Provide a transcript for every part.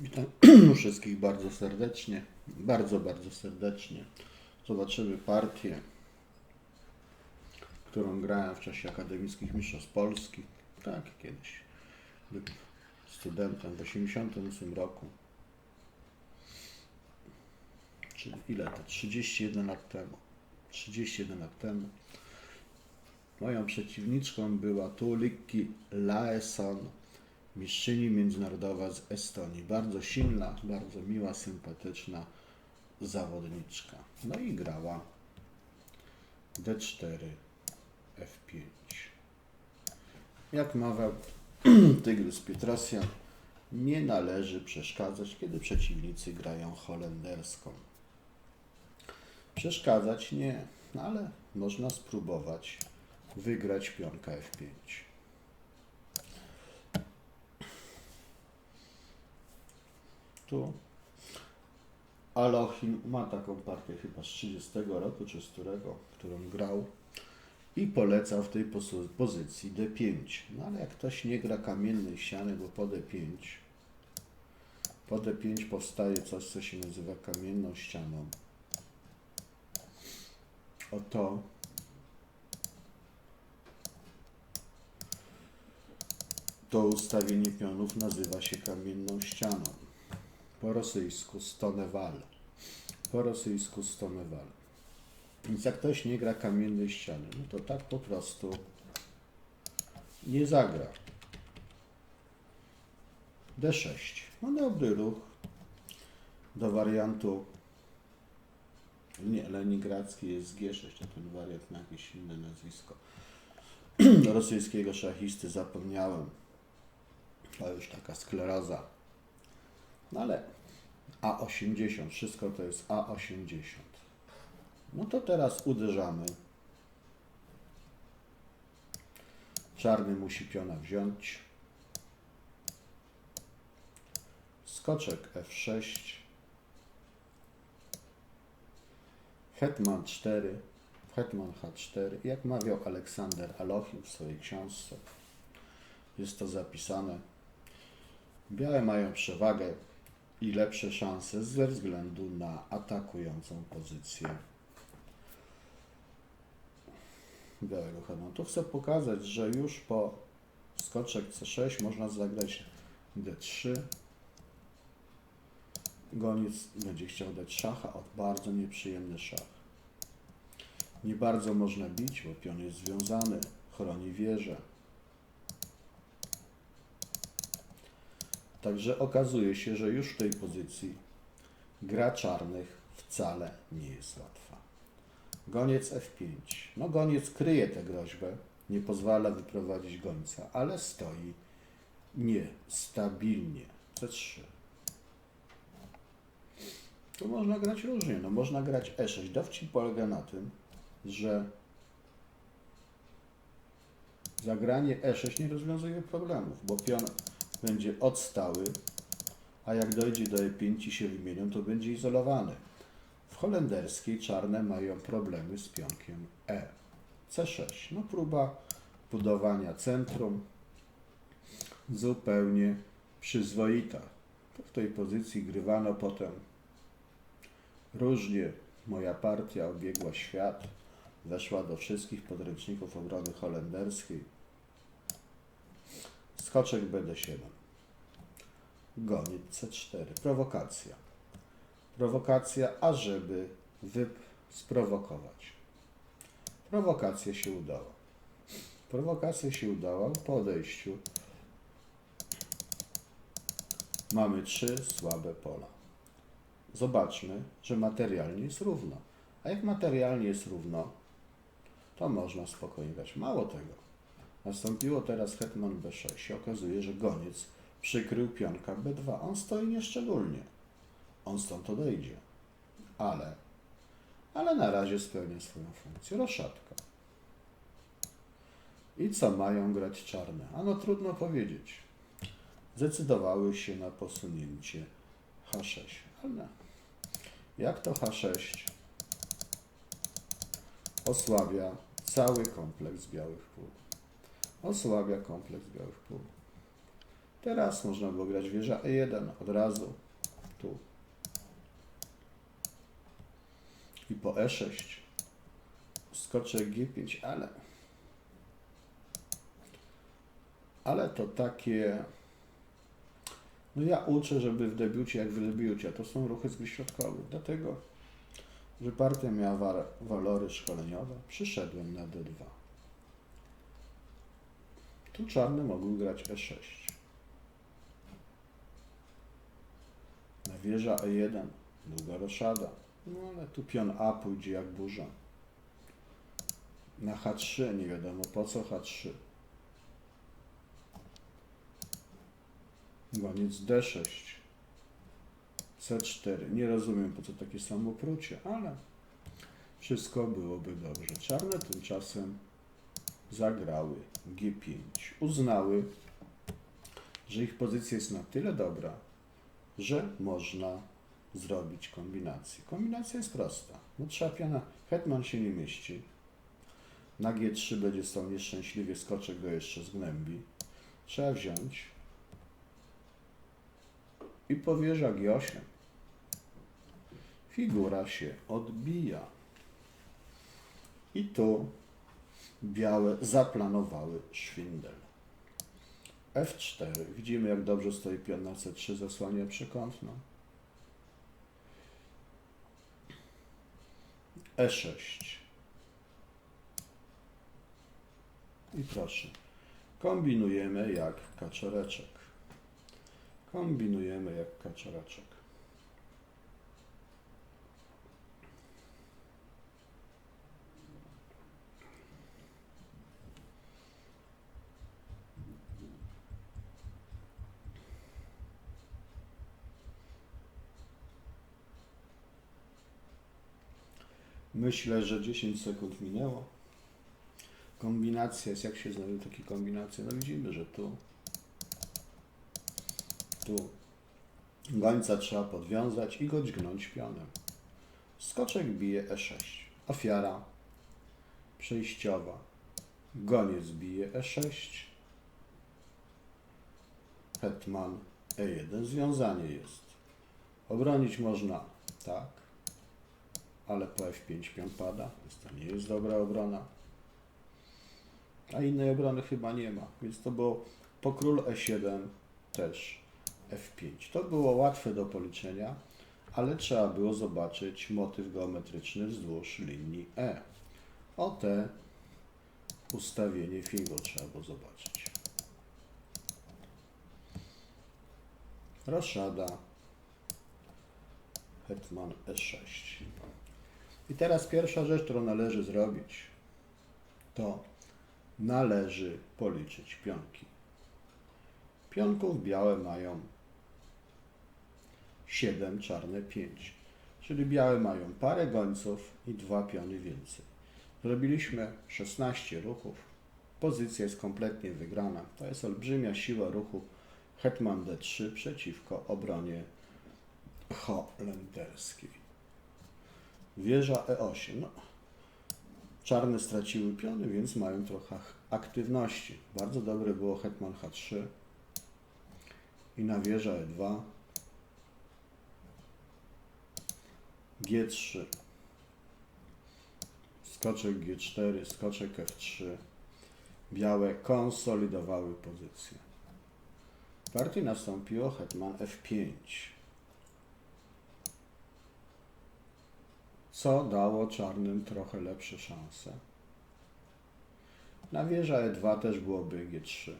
Witam wszystkich bardzo serdecznie. Bardzo, bardzo serdecznie. Zobaczymy partię, którą grałem w czasie akademickich mistrzostw Polski. Tak, kiedyś. Byłem studentem w 1988 roku. Czyli ile to? 31 lat temu. 31 lat temu. Moją przeciwniczką była Tulikki Laesson, mistrzyni międzynarodowa z Estonii. Bardzo silna, bardzo miła, sympatyczna zawodniczka. No i grała D4, F5. Jak mawiał Tygrys Pietrosjan, nie należy przeszkadzać, kiedy przeciwnicy grają holenderską. Przeszkadzać nie, ale można spróbować wygrać pionka F5. Tu Alochin ma taką partię chyba z 30 roku czy z którego, którą grał i polecał w tej pozycji D5. No ale jak ktoś nie gra kamiennej ściany, bo po D5 po D5 powstaje coś, co się nazywa kamienną ścianą. Oto to ustawienie pionów nazywa się kamienną ścianą. Po rosyjsku Stonewall. Po rosyjsku Stonewall. Więc jak ktoś nie gra kamiennej ściany, no to tak po prostu nie zagra. D6. No dobry ruch do wariantu nie, Leningradzki jest G6, a ten wariant ma jakieś inne nazwisko. Rosyjskiego szachisty zapomniałem. To już taka skleroza. No ale A80, wszystko to jest A80. No to teraz uderzamy. Czarny musi piona wziąć. Skoczek F6. Hetman 4. Hetman H4. Jak mawiał Aleksander Alochin w swojej książce. Jest to zapisane. Białe mają przewagę i lepsze szanse ze względu na atakującą pozycję białego hetmana. Tu chcę pokazać, że już po skoczek C6 można zagrać D3. Goniec będzie chciał dać szacha, od bardzo nieprzyjemny szach. Nie bardzo można bić, bo pion jest związany, chroni wieżę. Także okazuje się, że już w tej pozycji gra czarnych wcale nie jest łatwa. Goniec F5. No goniec kryje tę groźbę, nie pozwala wyprowadzić gońca, ale stoi niestabilnie. C3. Tu można grać różnie. No można grać E6. Dowcip polega na tym, że zagranie E6 nie rozwiązuje problemów, bo pion będzie odstały, a jak dojdzie do E5 i się wymienią, to będzie izolowany. W holenderskiej czarne mają problemy z pionkiem E. C6. No próba budowania centrum zupełnie przyzwoita. W tej pozycji grywano potem różnie. Moja partia obiegła świat, weszła do wszystkich podręczników obrony holenderskiej. Skoczek BD7. Goniec C4. Prowokacja. Prowokacja, ażeby sprowokować. Prowokacja się udała. Prowokacja się udała po odejściu. Mamy trzy słabe pola. Zobaczmy, że materialnie jest równo. A jak materialnie jest równo, to można spokojnie grać. Mało tego. Nastąpiło teraz hetman b6. Się okazuje, że goniec przykrył pionka b2. On stoi nieszczególnie. On stąd odejdzie. Ale, ale na razie spełnia swoją funkcję. Roszatka. I co mają grać czarne? Ano trudno powiedzieć. Zdecydowały się na posunięcie H6. Ale jak to H6 osłabia cały kompleks białych pól? Osłabia kompleks białych pól. Teraz można było grać wieża E1 od razu. Tu. I po E6. Skoczek G5, ale... Ale to takie... No ja uczę, żeby w debiucie jak w debiucie. To są ruchy z gry środkowych. Dlatego, że partia miała wa- walory szkoleniowe, przyszedłem na D2. Tu czarne mogły grać E6. Na wieża E1, długa roszada. No ale tu pion A pójdzie jak burza. Na H3 nie wiadomo po co H3. Goniec D6. C4. Nie rozumiem po co takie samoprucie, ale wszystko byłoby dobrze. Czarne tymczasem zagrały G5. Uznały, że ich pozycja jest na tyle dobra, że można zrobić kombinację. Kombinacja jest prosta. No trzeba piana, hetman się nie mieści. Na G3 będzie stał nieszczęśliwie, skoczek go jeszcze zgnębi. Trzeba wziąć i powierza G8. Figura się odbija. I tu białe zaplanowały szwindel. F4. Widzimy, jak dobrze stoi pion na C3, zasłania przekątną. E6. I proszę, kombinujemy jak kaczoreczek. Kombinujemy jak kaczoreczek. Myślę, że 10 sekund minęło. Kombinacja jest, jak się znajdują takie kombinacje? No widzimy, że tu, tu gońca trzeba podwiązać i go dźgnąć pionem. Skoczek bije E6. Ofiara przejściowa. Goniec bije E6. Hetman E1. Związanie jest. Obronić można tak, ale po F5 pion pada, więc to nie jest dobra obrona. A innej obrony chyba nie ma, więc to było po król E7 też F5. To było łatwe do policzenia, ale trzeba było zobaczyć motyw geometryczny wzdłuż linii E. O te ustawienie figur trzeba było zobaczyć. Roszada, hetman E6. I teraz pierwsza rzecz, którą należy zrobić, to należy policzyć pionki. Pionków białe mają 7, czarne 5. Czyli białe mają parę gońców i dwa piony więcej. Zrobiliśmy 16 ruchów. Pozycja jest kompletnie wygrana. To jest olbrzymia siła ruchu Hetman D3 przeciwko obronie holenderskiej. Wieża E8. No, czarne straciły piony, więc mają trochę aktywności. Bardzo dobre było Hetman H3 i na wieża E2 G3 skoczek G4, skoczek F3 białe konsolidowały pozycję. W partii nastąpiło Hetman F5 co dało czarnym trochę lepsze szanse. Na wieża E2 też byłoby G3.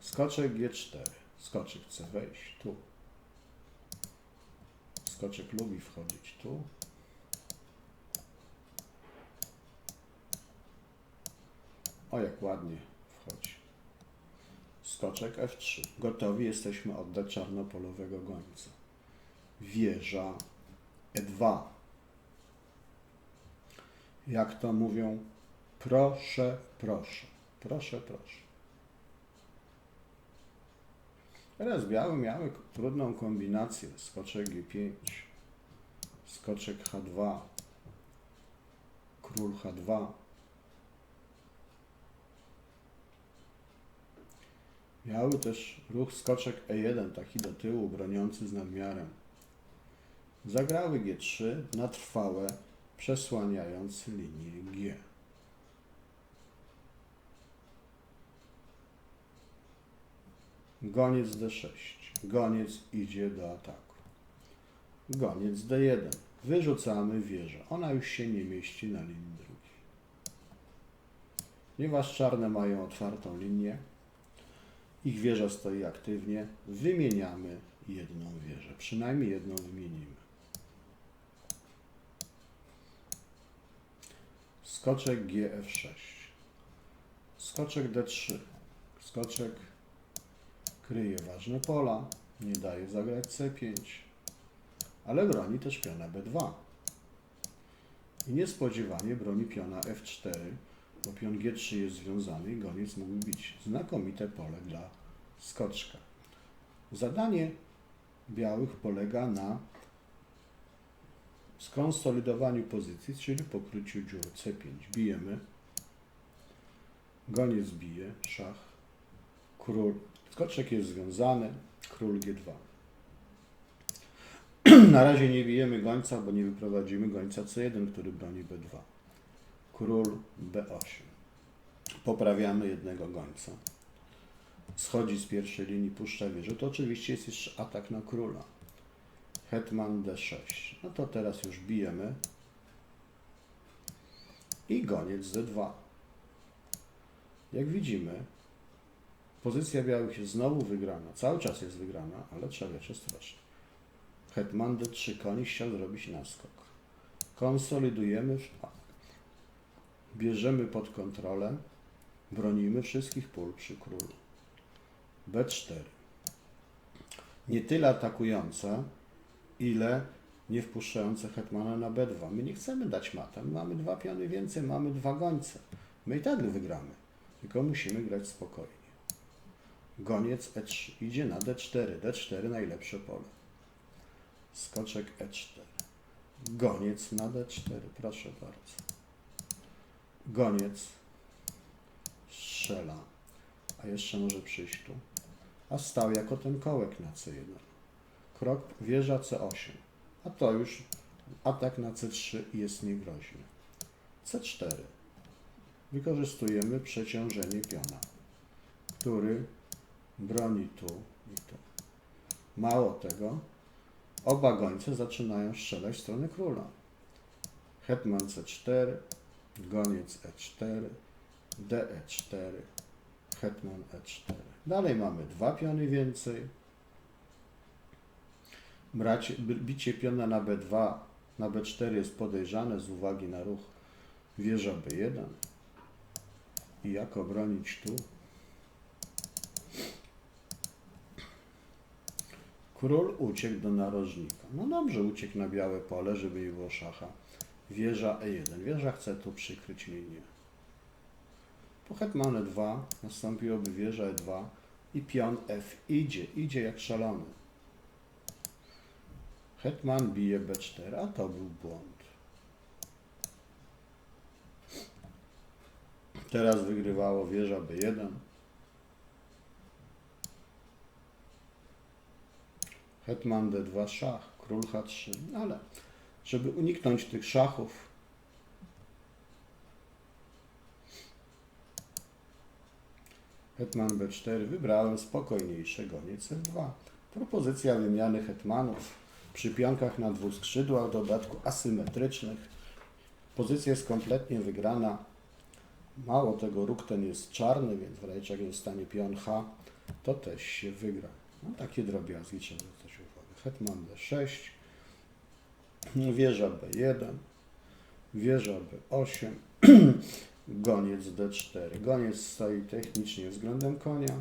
Skoczek G4. Skoczek chce wejść tu. Skoczek lubi wchodzić tu. O, jak ładnie wchodzi. Skoczek F3. Gotowi jesteśmy oddać czarnopolowego gońca. Wieża E2. Jak to mówią? Proszę, proszę. Proszę, proszę. Teraz białe miały trudną kombinację. Skoczek G5, skoczek H2, król H2, Miały też ruch skoczek E1, taki do tyłu, broniący z nadmiarem. Zagrały G3 na trwałe, przesłaniając linię G. Goniec D6. Goniec idzie do ataku. Goniec D1. Wyrzucamy wieżę. Ona już się nie mieści na linii drugiej. Ponieważ czarne mają otwartą linię, ich wieża stoi aktywnie, wymieniamy jedną wieżę. Przynajmniej jedną wymienimy. Skoczek GF6. Skoczek D3. Skoczek kryje ważne pola, nie daje zagrać C5, ale broni też piona B2. I niespodziewanie broni piona F4, bo pion G3 jest związany i goniec mógł bić. Znakomite pole dla skoczka. Zadanie białych polega na skonsolidowaniu pozycji, czyli pokryciu dziur C5. Bijemy, goniec bije, szach, król, skoczek jest związany, król G2. Na razie nie bijemy gońca, bo nie wyprowadzimy gońca C1, który broni B2. Król B8. Poprawiamy jednego gońca. Schodzi z pierwszej linii, puszcza wieżę. To oczywiście jest jeszcze atak na króla. Hetman D6. No to teraz już bijemy. I goniec D2. Jak widzimy, pozycja białych jest znowu wygrana. Cały czas jest wygrana, ale trzeba jeszcze ostrożnie. Hetman D3. Koń chciał zrobić naskok. Konsolidujemy szach. Bierzemy pod kontrolę. Bronimy wszystkich pól przy królu. B4. Nie tyle atakujące, ile nie wpuszczające hetmana na B2. My nie chcemy dać mata. My mamy dwa piony więcej, mamy dwa gońce. My i tak wygramy. Tylko musimy grać spokojnie. Goniec E3 idzie na D4. D4 najlepsze pole. Skoczek E4. Goniec na D4. Proszę bardzo. Goniec strzela. A jeszcze może przyjść tu. A stał jako ten kołek na C1. Krok wieża C8. A to już atak na C3 jest niegroźny. C4. Wykorzystujemy przeciążenie piona, który broni tu i tu. Mało tego, oba gońce zaczynają strzelać w stronę króla. Hetman C4, goniec E4, DE4, hetman E4. Dalej mamy dwa piony więcej. Bracie, b- bicie piona na B2, na B4 jest podejrzane z uwagi na ruch wieża B1. I jak obronić tu? Król uciekł do narożnika. No dobrze, uciekł na białe pole, żeby nie było szacha. Wieża E1. Wieża chce tu przykryć linię. Po hetmanie 2 nastąpiłoby wieża E2 i pion F idzie, idzie jak szalony. Hetman bije B4, a to był błąd. Teraz wygrywało wieża B1. Hetman D2 szach, król H3, ale żeby uniknąć tych szachów, Hetman B4 wybrałem spokojniejsze goniec F2. Propozycja wymiany hetmanów przy pionkach na dwóch skrzydłach, w dodatku asymetrycznych. Pozycja jest kompletnie wygrana. Mało tego, róg ten jest czarny, więc w razie czego zostanie pion H, to też się wygra. No, takie drobiazgi trzeba zwracać uwagę. Hetman D6, wieża B1, wieża B8, goniec D4. Goniec stoi technicznie względem konia.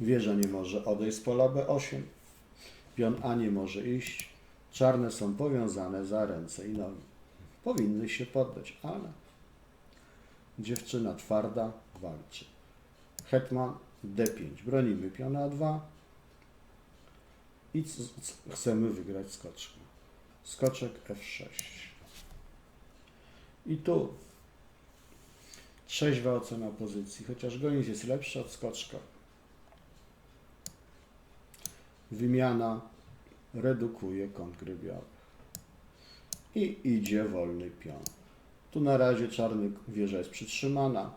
Wieża nie może odejść z pola B8. Pion A nie może iść. Czarne są powiązane za ręce i nogi. Powinny się poddać, ale dziewczyna twarda walczy. Hetman D5. Bronimy piona A2 i chcemy wygrać skoczkę. Skoczek F6. I tu Trzeźwa ocena pozycji, chociaż goniec jest lepszy od skoczka. Wymiana redukuje kąt gry białych. I idzie wolny pion. Tu na razie czarny wieża jest przytrzymana.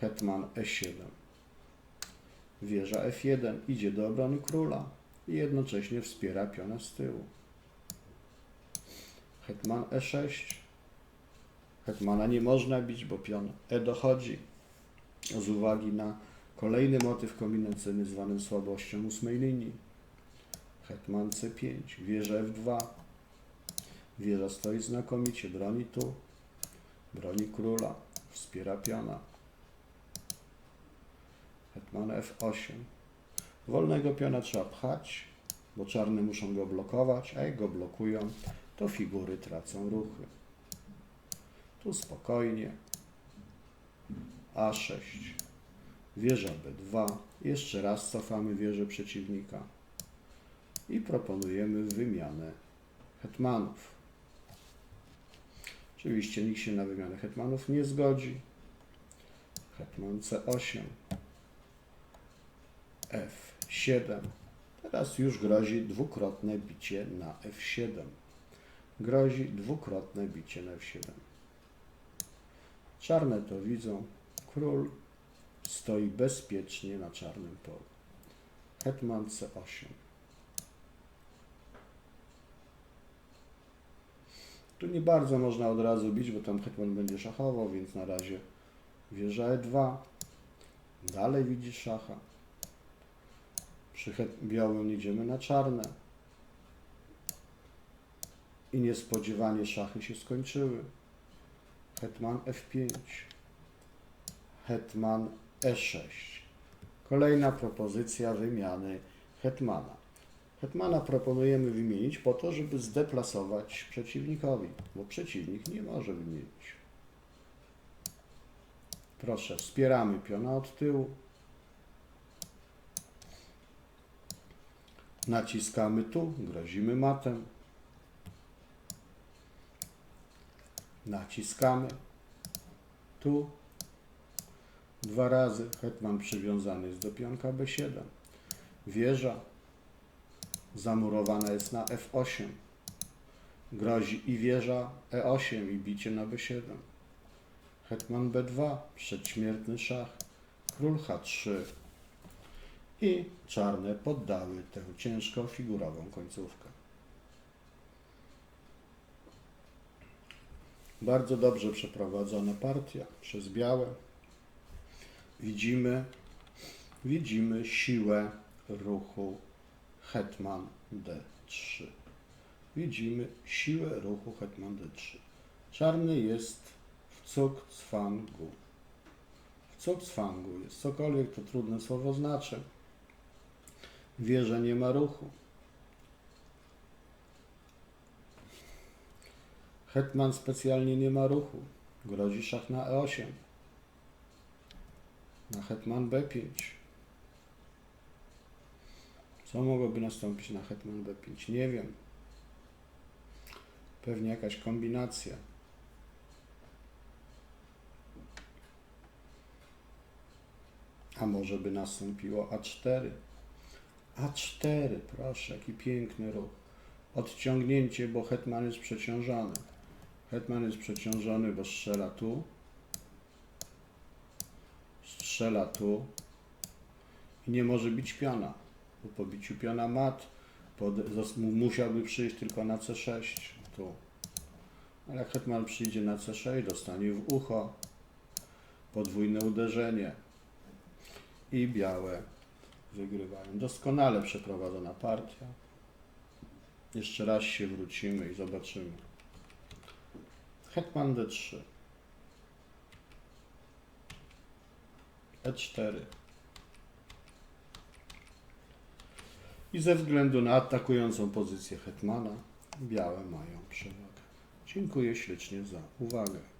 Hetman E7. Wieża F1 idzie do obrony króla i jednocześnie wspiera piona z tyłu. Hetman E6. Hetmana nie można bić, bo pion E dochodzi. Z uwagi na kolejny motyw kombinacyjny zwany słabością ósmej linii. Hetman C5, wieża F2. Wieża stoi znakomicie, broni tu, broni króla, wspiera piona. Hetman F8. Wolnego piona trzeba pchać, bo czarne muszą go blokować, a jak go blokują, to figury tracą ruchy. Tu spokojnie. A6. Wieża B2. Jeszcze raz cofamy wieżę przeciwnika. I proponujemy wymianę hetmanów. Oczywiście nikt się na wymianę hetmanów nie zgodzi. Hetman C8. F7. Teraz już grozi dwukrotne bicie na F7. Grozi dwukrotne bicie na F7. Czarne to widzą. Król stoi bezpiecznie na czarnym polu. Hetman C8. Tu nie bardzo można od razu bić, bo tam hetman będzie szachował, więc na razie wieża E2. Dalej widzi szacha. Przy białym idziemy na czarne. I niespodziewanie szachy się skończyły. Hetman F5. Hetman E6. Kolejna propozycja wymiany hetmana. Hetmana proponujemy wymienić po to, żeby zdeplasować przeciwnikowi, bo przeciwnik nie może wymienić. Proszę, wspieramy piona od tyłu. Naciskamy tu, grozimy matem. Naciskamy tu. Dwa razy hetman przywiązany jest do pionka B7. Wieża zamurowana jest na F8. Grozi i wieża E8 i bicie na B7. Hetman B2, przedśmiertny szach, król H3 i czarne poddały tę ciężko figurową końcówkę. Bardzo dobrze przeprowadzona partia przez białe. Widzimy, widzimy siłę ruchu Hetman D3. Widzimy siłę ruchu Hetman D3. Czarny jest w cukcwangu. W cukcwangu jest cokolwiek, to trudne słowo znaczy. Wieża nie ma ruchu. Hetman specjalnie nie ma ruchu. Grozi szach na E8. Na Hetman B5. Co mogłoby nastąpić na Hetman B5? Nie wiem. Pewnie jakaś kombinacja. A może by nastąpiło A4? A4, proszę, jaki piękny ruch. Odciągnięcie, bo hetman jest przeciążony. Hetman jest przeciążony, bo strzela tu. Strzela tu. I nie może bić piona. Po pobiciu piona mat pod, musiałby przyjść tylko na C6. Tu. Ale jak hetman przyjdzie na C6, dostanie w ucho. Podwójne uderzenie. I białe wygrywają. Doskonale przeprowadzona partia. Jeszcze raz się wrócimy i zobaczymy. Hetman D3. E4. I ze względu na atakującą pozycję hetmana, białe mają przewagę. Dziękuję ślicznie za uwagę.